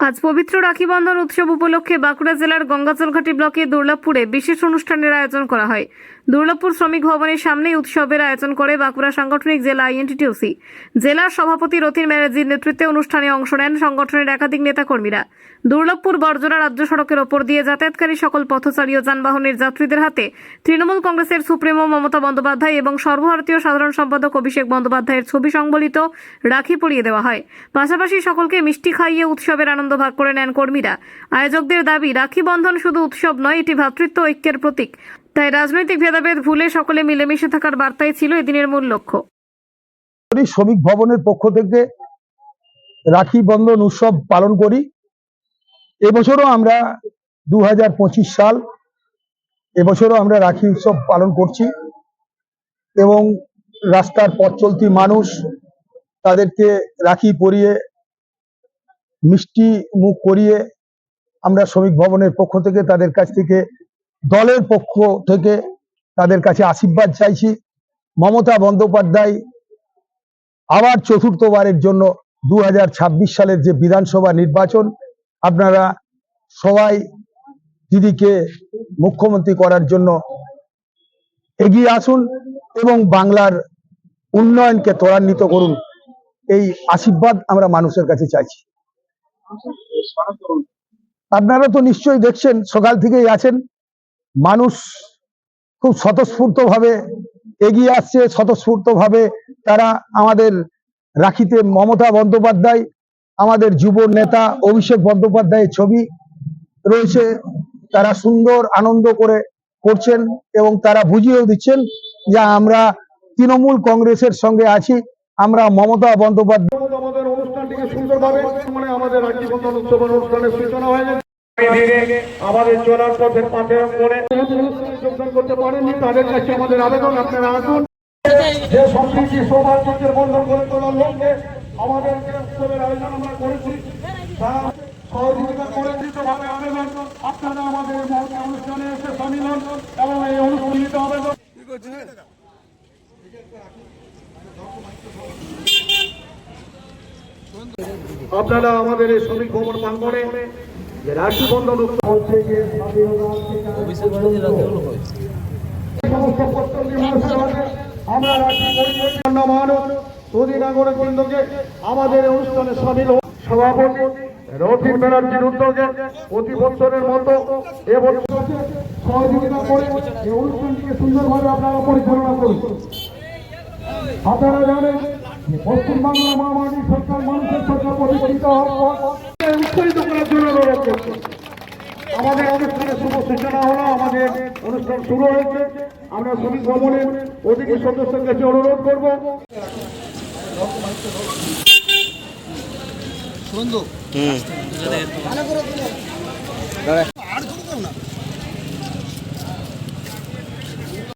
আজ পবিত্র রাখি বন্ধন উৎসব উপলক্ষে বাঁকুড়া জেলার গঙ্গাজলঘাটি ব্লকে দুর্লভপুরে বিশেষ অনুষ্ঠানের আয়োজন করা হয়। দুর্লভপুর শ্রমিক ভবনের সামনে উৎসবের আয়োজন করে বাঁকুড়া সাংগঠনিক জেলা আইএনটিটিউসি জেলার সভাপতি রতিন ব্যানার্জির নেতৃত্বে অনুষ্ঠানে অংশ নেন সংগঠনের একাধিক নেতাকর্মীরা। দুর্লভপুর বর্জনা রাজ্য সড়কের ওপর দিয়ে যাতায়াতকারী সকল পথচারী ও যানবাহনের যাত্রীদের হাতে তৃণমূল কংগ্রেসের সুপ্রিমো মমতা বন্দ্যোপাধ্যায় এবং সর্বভারতীয় সাধারণ সম্পাদক অভিষেক বন্দ্যোপাধ্যায়ের ছবি সংবলিত রাখি পরিয়ে দেওয়া হয়। পাশাপাশি সকলকে মিষ্টি খাইয়ে উৎসবের আনন্দ ভাগ করে নেন কর্মীরা। আয়োজকদের দাবি, রাখি বন্ধন শুধু উৎসব নয়, এটি ভ্রাতৃত্ব ঐক্যের প্রতীক। তাই রাজনৈতিক ভেদাভেদ ভুলে সকলে মিলেমিশে থাকার বার্তাই ছিল এদিনের মূল লক্ষ্য। শ্রমিক ভবনের পক্ষ থেকে রাখি বন্ধন উৎসব পালন করি। এবছরও আমরা দু হাজার পঁচিশ সাল এবছরও আমরা রাখি উৎসব পালন করছি এবং রাস্তার পথ চলতি মানুষ তাদেরকে রাখি পরিয়ে মিষ্টি মুখ করিয়ে আমরা শ্রমিক ভবনের পক্ষ থেকে তাদের কাছ থেকে, দলের পক্ষ থেকে তাদের কাছে আশীর্বাদ চাইছি। মমতা বন্দ্যোপাধ্যায় আবার চতুর্থবারের জন্য দু হাজার ছাব্বিশ সালের যে বিধানসভা নির্বাচন, আপনারা সবাই দিদিকে মুখ্যমন্ত্রী করার জন্য এগিয়ে আসুন এবং বাংলার উন্নয়নকে ত্বরান্বিত করুন। এই আশীর্বাদ আমরা মানুষের কাছে চাইছি। আপনারা তো নিশ্চয়ই দেখছেন, সকাল থেকেই আছেন। মানুষ খুব স্বতঃস্ফূর্ত ভাবে এগিয়ে আসছে স্বতঃস্ফূর্ত ভাবে তারা আমাদের রাখিতে মমতা বন্দ্যোপাধ্যায়, আমাদের যুব নেতা অভিষেক বন্দ্যোপাধ্যায়ের ছবি রয়েছে। তারা সুন্দর আনন্দ করে করছেন এবং তারা বুঝিয়েও দিচ্ছেন যে আমরা তৃণমূল কংগ্রেসের সঙ্গে আছি, আমরা মমতা বন্দ্যোপাধ্যায় সুন্দরভাবে মানে আমাদের রাখি বন্ধন উৎসবের অনুষ্ঠানের সূচনা হয়ে গেছে। আমাদের চলার পথের পাশে মনে যোগদান করতে পারেননি, তাদের কাছে আমাদের আবেদন, আপনারা আসুন। যে সম্প্রীতি সৌভাগ্যের বন্ধন করে তোলার লক্ষ্যে আমাদের উৎসবের আয়োজন আমরা করেছি তার সহযোগিতা করে ভাবে আবেদন। আপনারা আমাদের অনুষ্ঠানে এসে সামিল হন এবং এই অনুষ্ঠানিত আবেদন আপনারা আমাদের এই শ্রমিক ভবন প্রাঙ্গণে যে বন্ধন প্রত্যেকটি মানুষের হাতে আমরা বৃন্দকে আমাদের অনুষ্ঠানে সামিল সভাপতি রথিন ব্যানার্জির উদ্যোগে প্রতি বছরের মতো এবছর সহযোগিতা করে এই অনুষ্ঠানটিকে সুন্দরভাবে আপনারা পরিচালনা করুন। আপনারা জানেন যে পশ্চিমবাংলা মহামারী সরকার মানুষের সরকার প্রতিষ্ঠিত হওয়ার পর উৎসাহিত করার জন্য অনুরোধ করছি। আমাদের অনুষ্ঠানের শুভ সূচনা হলো আমাদের অনুষ্ঠান শুরু হয়েছে। আমরা শ্রমিক ভবনের অধিক সদস্যের কাছে অনুরোধ করব।